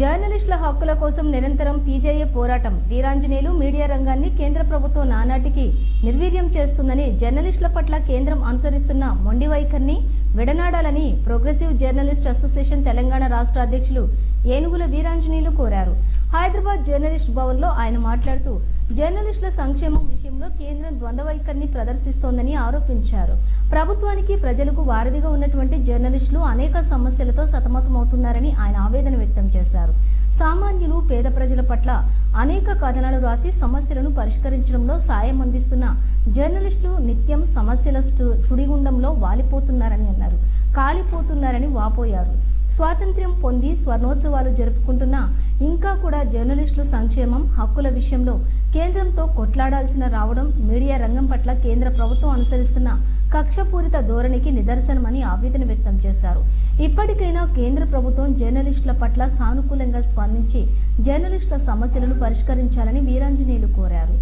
జర్నలిస్టుల హక్కుల కోసం నిరంతరం పీజేఏ పోరాటం. వీరాంజనేయులు మీడియా రంగాన్ని కేంద్ర ప్రభుత్వం నానాటికి నిర్వీర్యం చేస్తుందని జర్నలిస్టుల పట్ల కేంద్రం అనుసరిస్తున్న మొండి వైఖరిని విడనాడాలని ప్రోగ్రెసివ్ జర్నలిస్ట్ అసోసియేషన్ తెలంగాణ రాష్ట్ర అధ్యక్షులు ఏనుగుల వీరాంజనేయులు కోరారు. హైదరాబాద్ జర్నలిస్ట్ భవన్లో ఆయన మాట్లాడుతూ జర్నలిస్టుల సంక్షేమం విషయంలో కేంద్రం ద్వంద్వవైఖరిని ప్రదర్శిస్తోందని ఆరోపించారు. ప్రభుత్వానికి ప్రజలకు వారధిగా ఉన్నటువంటి జర్నలిస్టులు అనేక సమస్యలతో సతమతమవుతున్నారని ఆయన ఆవేదన వ్యక్తం చేశారు. సామాన్యులు పేద ప్రజల పట్ల అనేక కథనాలు రాసి సమస్యలను పరిష్కరించడంలో సాయం అందిస్తున్న జర్నలిస్టులు నిత్యం సమస్యల సు- సుడిగుండంలో వాలిపోతున్నారని అన్నారు. కాలిపోతున్నారని వాపోయారు. స్వాతంత్ర్యం పొంది స్వర్ణోత్సవాలు జరుపుకుంటున్న ఇంకా కూడా జర్నలిస్టులు సంక్షేమం హక్కుల విషయంలో కేంద్రంతో కొట్లాడాల్సిన రావడం మీడియా రంగం పట్ల కేంద్ర ప్రభుత్వం అనుసరిస్తున్న కక్షపూరిత ధోరణికి నిదర్శనమని ఆవేదన వ్యక్తం చేశారు. ఇప్పటికైనా కేంద్ర ప్రభుత్వం జర్నలిస్టుల పట్ల సానుకూలంగా స్పందించి జర్నలిస్టుల సమస్యలను పరిష్కరించాలని వీరాంజనేయులు కోరారు.